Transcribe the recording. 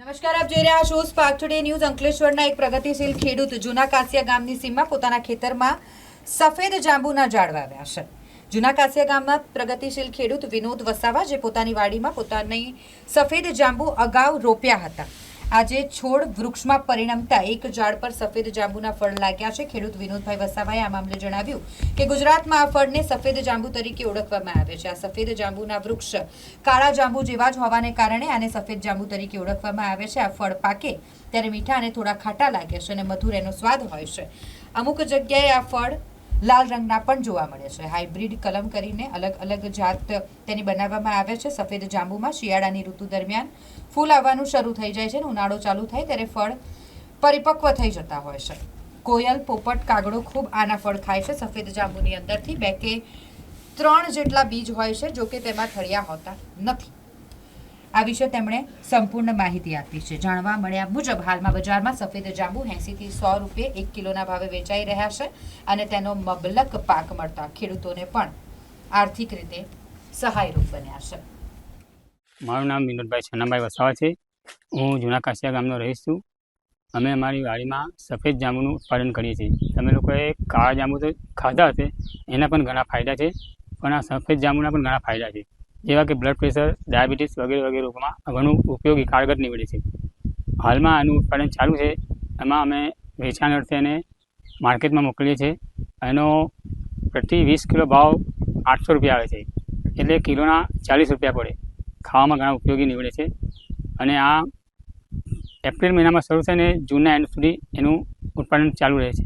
નમસ્કાર, આપ જોઈ રહ્યા છો સ્પાર્ક ટુડે ન્યૂઝ અંકલેશ્વરના એક પ્રગતિશીલ ખેડૂત જૂના કાસિયા ગામની સીમમાં પોતાના ખેતરમાં સફેદ જાંબુના ઝાડ વાવ્યા છે. જૂના કાસિયા ગામમાં પ્રગતિશીલ ખેડૂત વિનોદ વસાવા, જે પોતાની વાડીમાં પોતાની સફેદ જાંબુ અગાઉ રોપ્યા હતા. આજે છોડ વૃક્ષમાં પરિણમતા એક ઝાડ પર સફેદ જાંબુના ફળ લાગ્યા છે. ખેડૂત વિનોદભાઈ વસાવાએ આ મામલે જણાવ્યું કે ગુજરાતમાં આ ફળને સફેદ જાંબુ તરીકે ઓળખવામાં આવે છે. આ સફેદ જાંબુના વૃક્ષ કાળા જાંબુ જેવા જ હોવાને કારણે આને સફેદ જાંબુ તરીકે ઓળખવામાં આવે છે. આ ફળ પાકે ત્યારે મીઠા અને થોડા ખાટા લાગે છે અને મધુર એનો સ્વાદ હોય છે. અમુક જગ્યાએ આ ફળ લાલ રંગના પણ જોવા મળે છે. હાઇબ્રિડ કલમ કરીને અલગ અલગ જાત તેની બનાવવામાં આવે છે. સફેદ જાંબુમાં શિયાળાની ઋતુ દરમિયાન ફૂલ આવવાનું શરૂ થઈ જાય છે અને ઉનાળો ચાલુ થાય ત્યારે ફળ પરિપક્વ થઈ જતા હોય છે. કોયલ, પોપટ, કાગડો ખૂબ આના ફળ ખાય છે. સફેદ જાંબુની અંદરથી બે કે ત્રણ જેટલા બીજ હોય છે, જો કે તેમાં થળિયા હોતા નથી. આ વિશે તેમણે સંપૂર્ણ માહિતી આપી છે. જાણવા મળ્યા મુજબ હાલમાં બજારમાં સફેદ જાંબુ એંસીથી સો રૂપિયે એક કિલોના ભાવે વેચાઈ રહ્યા છે અને તેનો મબલક પાક મળતા ખેડૂતોને પણ આર્થિક રીતે સહાયરૂપ બન્યા છે. મારું નામ વિનોદભાઈ છન્નાભાઈ વસાવા છે. હું જૂના કાશિયા ગામનો રહીશ છું. અમે અમારી વાડીમાં સફેદ જાંબુનું ઉત્પાદન કરીએ છીએ. તમે લોકોએ કાળા જાંબુ તો ખાધા હશે, એના પણ ઘણા ફાયદા છે. પણ આ સફેદ જાંબુના પણ ઘણા ફાયદા છે. જેવા કે બ્લડ પ્રેશર ડાયાબિટીસ વગેરે વગેરે રોગમાં ઘણું ઉપયોગી કારગર નીવડે છે. હાલમાં આનું ઉત્પાદન ચાલુ છે. એમાં અમે વેચાણ અર્થે એને માર્કેટમાં મોકલીએ છીએ. એનો પ્રતિ વીસ કિલો ભાવ આઠસો રૂપિયા આવે છે. એટલે કિલોના ચાલીસ રૂપિયા પડે. ખાવામાં ઘણા ઉપયોગી નીવડે છે. અને આ એપ્રિલ મહિનામાં શરૂ થઈને જૂનના એન્ડ સુધી એનું ઉત્પાદન ચાલુ રહે છે.